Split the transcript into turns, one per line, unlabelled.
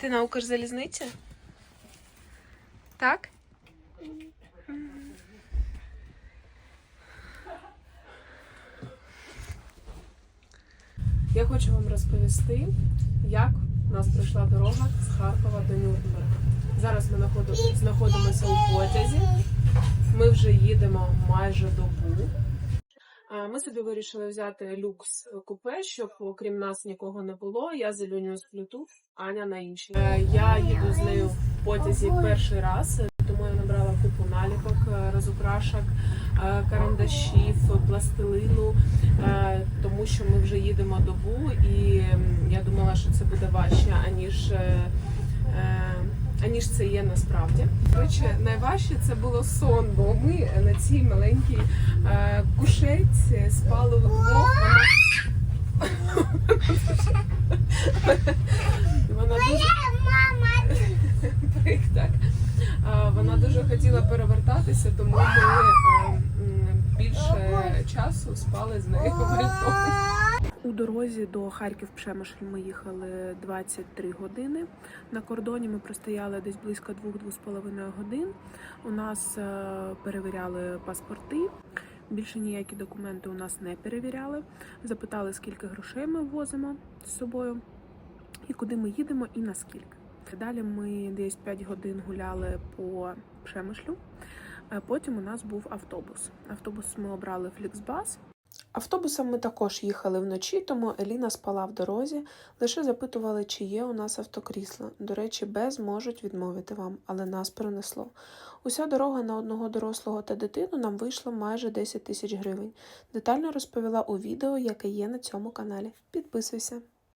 Ти на Укрзалізниці? Так? Я хочу вам розповісти, як у нас пройшла дорога з Харкова до Нюрнберга. Зараз ми знаходи- знаходимося у потязі. Ми вже їдемо майже добу. Ми собі вирішили взяти люкс купе, щоб окрім нас нікого не було. Я з Ілюнею сплю тут, Аня на іншій. Е, Я їду з нею в потязі перший раз, тому я набрала купу наліпок, е, розукрашок, е, карандашів, пластилину, тому що ми вже їдемо добу, і я думала, що це буде важче, аніж. Е, це є насправді. Коротше, найважче це було сон, бо ми на цій маленькій е, кушетці спали вдвох. Вона, дуже так. Вона дуже хотіла перевертатися, тому ми е, більше часу спали з нею. У дорозі до Харків Пшемишль ми їхали 23 години. На кордоні ми простояли десь близько 2-2,5 годин. У нас е, перевіряли паспорти. Більше ніякі документи у нас не перевіряли. Запитали, скільки грошей ми возимо з собою, і куди ми їдемо, і наскільки. Далі ми десь 5 годин гуляли по Пшемишлю. Е, Потім у нас був автобус. Автобус ми обрали Фліксбас. Автобусом ми також їхали вночі, тому Еліна спала в дорозі. Лише запитували, чи є у нас автокрісло. До речі, без можуть відмовити вам, але нас перенесло. Уся дорога на одного дорослого та дитину нам вийшла майже 10 тисяч гривень. Детально розповіла у відео, яке є на цьому каналі. Підписуйся.